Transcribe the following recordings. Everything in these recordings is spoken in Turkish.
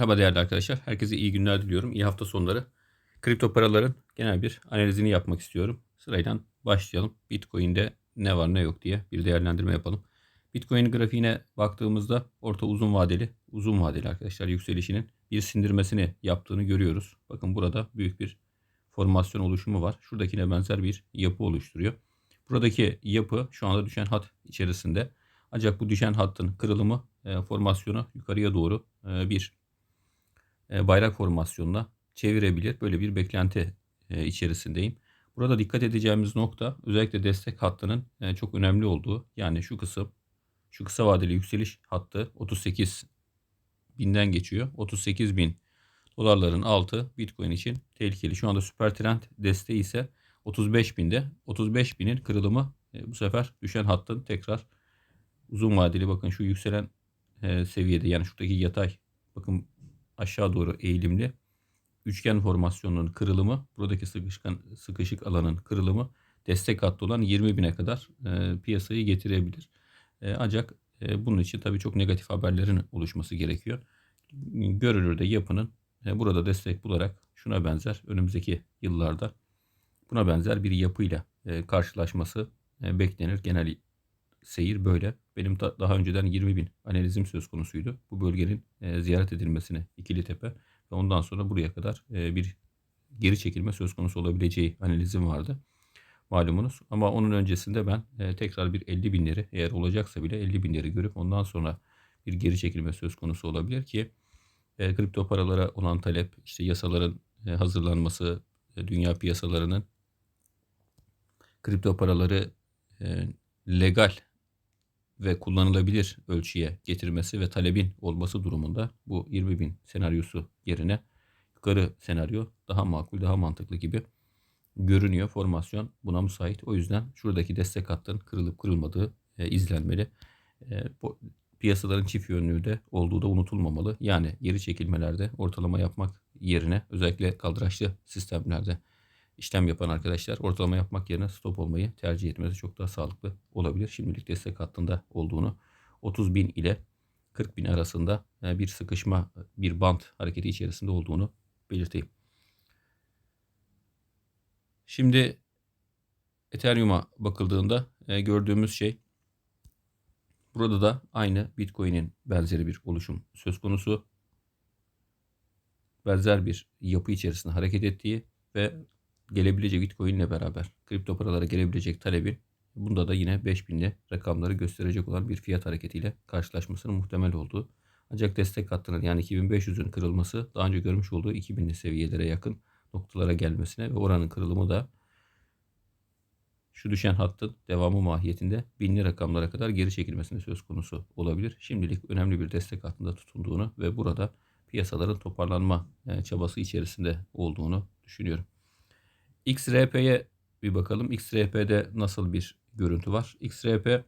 Merhaba değerli arkadaşlar. Herkese iyi günler diliyorum. İyi hafta sonları. Kripto paraların genel bir analizini yapmak istiyorum. Sırayla başlayalım. Bitcoin'de ne var ne yok diye bir değerlendirme yapalım. Bitcoin grafiğine baktığımızda orta uzun vadeli, uzun vadeli arkadaşlar yükselişinin bir sindirmesini yaptığını görüyoruz. Bakın burada büyük bir formasyon oluşumu var. Şuradakine benzer bir yapı oluşturuyor. Buradaki yapı şu anda düşen hat içerisinde. Ancak bu düşen hattın kırılımı e, formasyonu yukarıya doğru e, bir bayrak formasyonuna çevirebilir. Böyle bir beklenti e, içerisindeyim. Burada dikkat edeceğimiz nokta özellikle destek hattının e, çok önemli olduğu. Yani şu kısım şu kısa vadeli yükseliş hattı 38 binden geçiyor. 38 bin dolarların altı Bitcoin için tehlikeli. Şu anda süper trend desteği ise 35 binde. 35 binin kırılımı bu sefer düşen hattın tekrar uzun vadeli bakın şu yükselen seviyede yani şuradaki yatay bakın aşağı doğru eğilimli üçgen formasyonunun kırılımı, buradaki sıkışkan, sıkışık alanın kırılımı destek hattı olan 20 bine kadar e, piyasayı getirebilir. E, ancak e, bunun için tabii çok negatif haberlerin oluşması gerekiyor. Görünürde yapının e, burada destek bularak şuna benzer önümüzdeki yıllarda buna benzer bir yapıyla e, karşılaşması e, beklenir. Genel seyir böyle. Benim da, daha önceden 20 bin analizim söz konusuydu. Bu bölgenin e, ziyaret edilmesine İkili Tepe ve ondan sonra buraya kadar e, bir geri çekilme söz konusu olabileceği analizim vardı. Malumunuz. Ama onun öncesinde ben e, tekrar bir 50 binleri eğer olacaksa bile 50 binleri görüp ondan sonra bir geri çekilme söz konusu olabilir ki e, kripto paralara olan talep, işte yasaların e, hazırlanması, e, dünya piyasalarının kripto paraları e, legal ve kullanılabilir ölçüye getirmesi ve talebin olması durumunda bu 20 bin senaryosu yerine yukarı senaryo daha makul, daha mantıklı gibi görünüyor. Formasyon buna müsait. O yüzden şuradaki destek hattının kırılıp kırılmadığı e, izlenmeli. E, bu, piyasaların çift yönlüğü de olduğu da unutulmamalı. Yani geri çekilmelerde ortalama yapmak yerine özellikle kaldıraçlı sistemlerde işlem yapan arkadaşlar ortalama yapmak yerine stop olmayı tercih etmesi çok daha sağlıklı olabilir. Şimdilik destek hattında olduğunu 30 bin ile 40 bin arasında e, bir sıkışma, bir band hareketi içerisinde olduğunu belirteyim. Şimdi Ethereum'a bakıldığında e, gördüğümüz şey burada da aynı Bitcoin'in benzeri bir oluşum söz konusu. Benzer bir yapı içerisinde hareket ettiği ve gelebilecek Bitcoin ile beraber kripto paralara gelebilecek talebin bunda da yine 5000'li rakamları gösterecek olan bir fiyat hareketiyle karşılaşmasının muhtemel olduğu. Ancak destek hattının yani 2500'ün kırılması daha önce görmüş olduğu 2000'li seviyelere yakın noktalara gelmesine ve oranın kırılımı da şu düşen hattın devamı mahiyetinde binli rakamlara kadar geri çekilmesine söz konusu olabilir. Şimdilik önemli bir destek hattında tutunduğunu ve burada piyasaların toparlanma e, çabası içerisinde olduğunu düşünüyorum. XRP'ye bir bakalım. XRP'de nasıl bir görüntü var? XRP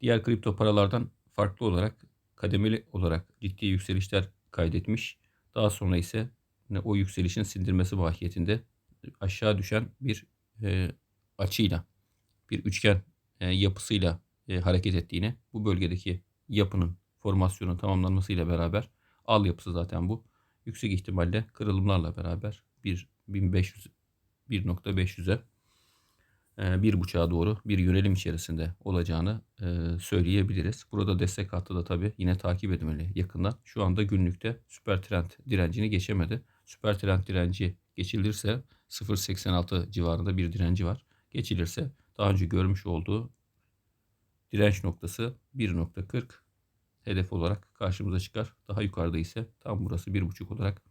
diğer kripto paralardan farklı olarak kademeli olarak ciddi yükselişler kaydetmiş. Daha sonra ise o yükselişin sindirmesi mahiyetinde aşağı düşen bir e, açıyla bir üçgen e, yapısıyla e, hareket ettiğini bu bölgedeki yapının formasyonun tamamlanmasıyla beraber al yapısı zaten bu. Yüksek ihtimalle kırılımlarla beraber bir 1500 1.500'e e, bir buçuğa doğru bir yönelim içerisinde olacağını e, söyleyebiliriz. Burada destek hattı da tabii yine takip edilmeli yakından. Şu anda günlükte süper trend direncini geçemedi. Süper trend direnci geçilirse 0.86 civarında bir direnci var. Geçilirse daha önce görmüş olduğu direnç noktası 1.40 hedef olarak karşımıza çıkar. Daha yukarıda ise tam burası 1.5 olarak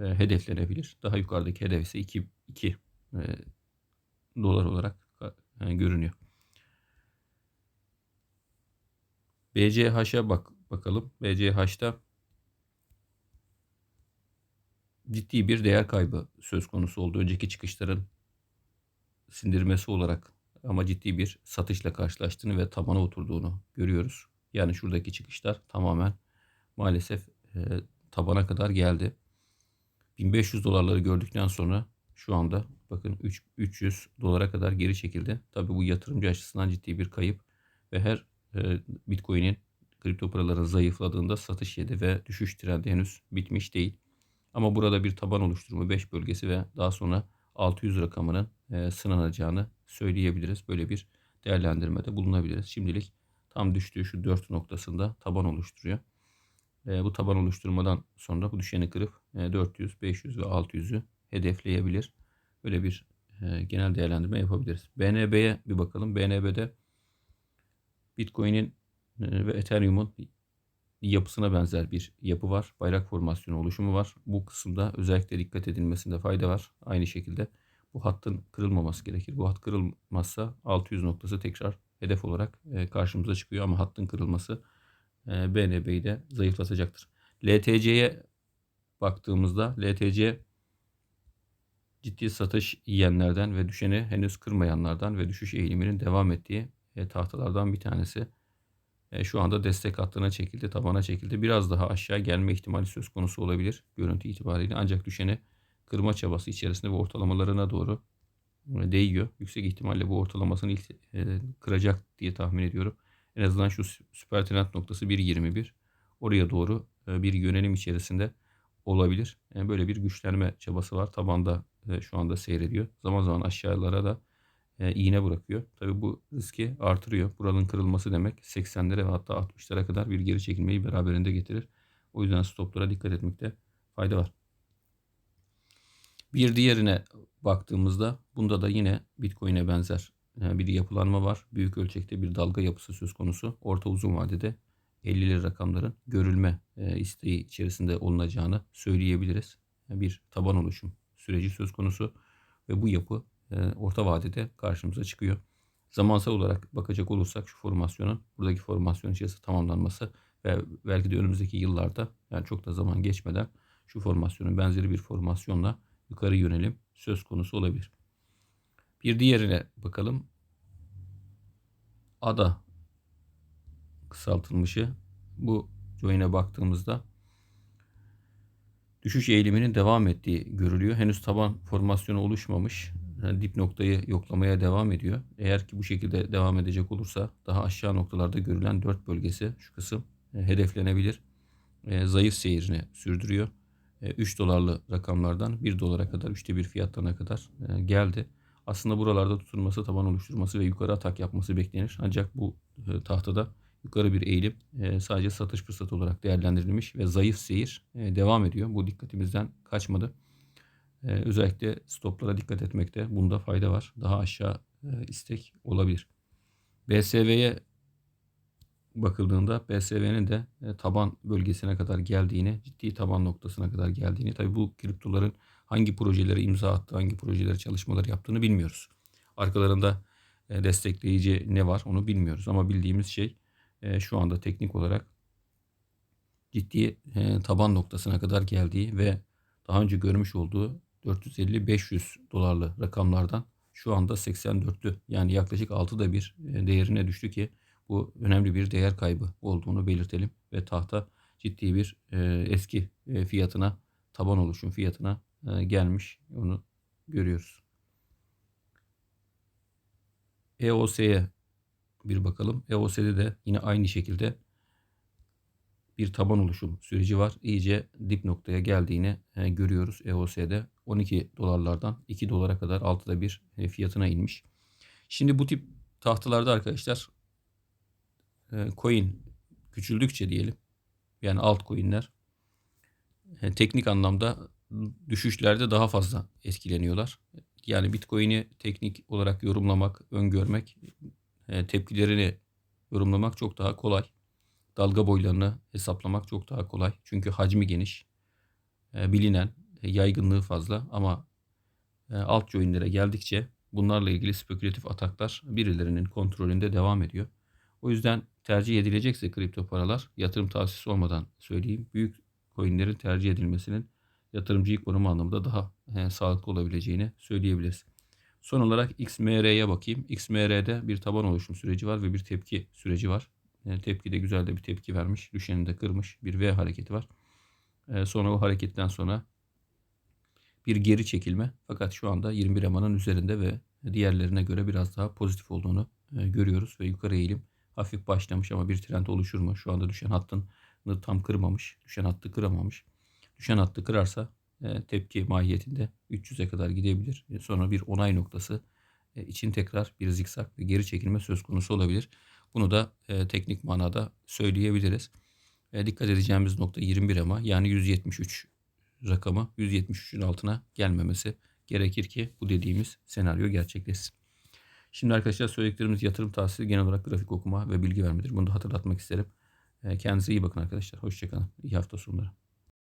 e, hedeflenebilir. Daha yukarıdaki hedef ise 2, 2 e, dolar olarak e, görünüyor. BCH'a bak bakalım. BCH'da ciddi bir değer kaybı söz konusu oldu. Önceki çıkışların sindirmesi olarak ama ciddi bir satışla karşılaştığını ve tabana oturduğunu görüyoruz. Yani şuradaki çıkışlar tamamen maalesef e, tabana kadar geldi. 1500 dolarları gördükten sonra şu anda bakın 3, 300 dolara kadar geri çekildi. Tabii bu yatırımcı açısından ciddi bir kayıp ve her e, Bitcoin'in kripto paraların zayıfladığında satış yedi ve düşüş trendi henüz bitmiş değil. Ama burada bir taban oluşturma 5 bölgesi ve daha sonra 600 rakamının e, sınanacağını söyleyebiliriz. Böyle bir değerlendirmede bulunabiliriz. Şimdilik tam düştüğü şu 4 noktasında taban oluşturuyor. E, bu taban oluşturmadan sonra bu düşeni kırıp e, 400, 500 ve 600'ü hedefleyebilir. Böyle bir e, genel değerlendirme yapabiliriz. BNB'ye bir bakalım. BNB'de Bitcoin'in e, ve Ethereum'un yapısına benzer bir yapı var. Bayrak formasyonu oluşumu var. Bu kısımda özellikle dikkat edilmesinde fayda var. Aynı şekilde bu hattın kırılmaması gerekir. Bu hat kırılmazsa 600 noktası tekrar hedef olarak e, karşımıza çıkıyor ama hattın kırılması e, BNB'yi de zayıflatacaktır. LTC'ye baktığımızda LTC ciddi satış yiyenlerden ve düşeni henüz kırmayanlardan ve düşüş eğiliminin devam ettiği e, tahtalardan bir tanesi. E, şu anda destek hattına çekildi, tabana çekildi. Biraz daha aşağı gelme ihtimali söz konusu olabilir görüntü itibariyle. Ancak düşeni kırma çabası içerisinde ve ortalamalarına doğru e, değiyor. Yüksek ihtimalle bu ortalamasını ilk e, kıracak diye tahmin ediyorum. En azından şu süper trend noktası 1.21. Oraya doğru e, bir yönelim içerisinde olabilir. Yani böyle bir güçlenme çabası var. Tabanda e, şu anda seyrediyor. Zaman zaman aşağılara da e, iğne bırakıyor. Tabi bu riski artırıyor. Buranın kırılması demek 80'lere ve hatta 60'lara kadar bir geri çekilmeyi beraberinde getirir. O yüzden stoplara dikkat etmekte fayda var. Bir diğerine baktığımızda bunda da yine Bitcoin'e benzer bir yapılanma var. Büyük ölçekte bir dalga yapısı söz konusu. Orta uzun vadede 50'li rakamların görülme e, isteği içerisinde olunacağını söyleyebiliriz. Bir taban oluşum süreci söz konusu ve bu yapı e, orta vadede karşımıza çıkıyor. Zamansal olarak bakacak olursak şu formasyonun buradaki formasyon içerisinde tamamlanması ve belki de önümüzdeki yıllarda yani çok da zaman geçmeden şu formasyonun benzeri bir formasyonla yukarı yönelim söz konusu olabilir. Bir diğerine bakalım. ADA kısaltılmışı. Bu join'e baktığımızda düşüş eğiliminin devam ettiği görülüyor. Henüz taban formasyonu oluşmamış. Yani dip noktayı yoklamaya devam ediyor. Eğer ki bu şekilde devam edecek olursa daha aşağı noktalarda görülen 4 bölgesi şu kısım e, hedeflenebilir. E, zayıf seyrini sürdürüyor. E, 3 dolarlı rakamlardan 1 dolara kadar 3'te 1 fiyatlarına kadar e, geldi. Aslında buralarda tutulması, taban oluşturması ve yukarı atak yapması beklenir. Ancak bu e, tahtada yukarı bir eğilim e, sadece satış fırsatı olarak değerlendirilmiş ve zayıf seyir e, devam ediyor. Bu dikkatimizden kaçmadı. Özellikle stoplara dikkat etmekte bunda fayda var. Daha aşağı istek olabilir. BSV'ye bakıldığında BSV'nin de taban bölgesine kadar geldiğini, ciddi taban noktasına kadar geldiğini, tabi bu kriptoların hangi projelere imza attı, hangi projelere çalışmalar yaptığını bilmiyoruz. Arkalarında e, destekleyici ne var onu bilmiyoruz ama bildiğimiz şey e, şu anda teknik olarak ciddi e, taban noktasına kadar geldiği ve daha önce görmüş olduğu 450-500 dolarlı rakamlardan şu anda 84'lü yani yaklaşık 6'da bir değerine düştü ki bu önemli bir değer kaybı olduğunu belirtelim ve tahta ciddi bir eski fiyatına taban oluşum fiyatına gelmiş onu görüyoruz. EOS'ye bir bakalım. EOS'de de yine aynı şekilde bir taban oluşum süreci var. İyice dip noktaya geldiğini e, görüyoruz EOS'de. 12 dolarlardan 2 dolara kadar altıda bir e, fiyatına inmiş. Şimdi bu tip tahtalarda arkadaşlar e, coin küçüldükçe diyelim yani altcoin'ler e, teknik anlamda düşüşlerde daha fazla etkileniyorlar. Yani Bitcoin'i teknik olarak yorumlamak, öngörmek, e, tepkilerini yorumlamak çok daha kolay. Dalga boylarını hesaplamak çok daha kolay. Çünkü hacmi geniş, e, bilinen, e, yaygınlığı fazla ama alt joinlere geldikçe bunlarla ilgili spekülatif ataklar birilerinin kontrolünde devam ediyor. O yüzden tercih edilecekse kripto paralar yatırım tavsiyesi olmadan söyleyeyim. Büyük coinlerin tercih edilmesinin yatırımcıyı koruma anlamında daha e, sağlıklı olabileceğini söyleyebiliriz. Son olarak XMR'ye bakayım. XMR'de bir taban oluşum süreci var ve bir tepki süreci var. E, tepki de güzel de bir tepki vermiş. Düşeni de kırmış. Bir V hareketi var. E, sonra o hareketten sonra bir geri çekilme. Fakat şu anda 21 EMA'nın üzerinde ve diğerlerine göre biraz daha pozitif olduğunu e, görüyoruz ve yukarı eğilim hafif başlamış ama bir trend oluşur mu? Şu anda düşen hattını tam kırmamış. Düşen hattı kıramamış. Düşen hattı kırarsa e, tepki mahiyetinde 300'e kadar gidebilir. E, Sonra bir onay noktası e, için tekrar bir zikzak ve geri çekilme söz konusu olabilir. Bunu da teknik manada söyleyebiliriz. Dikkat edeceğimiz nokta 21 ama yani 173 rakamı 173'ün altına gelmemesi gerekir ki bu dediğimiz senaryo gerçekleşsin. Şimdi arkadaşlar söylediklerimiz yatırım tavsiyesi genel olarak grafik okuma ve bilgi vermedir. Bunu da hatırlatmak isterim. Kendinize iyi bakın arkadaşlar. Hoşçakalın. İyi hafta sonları.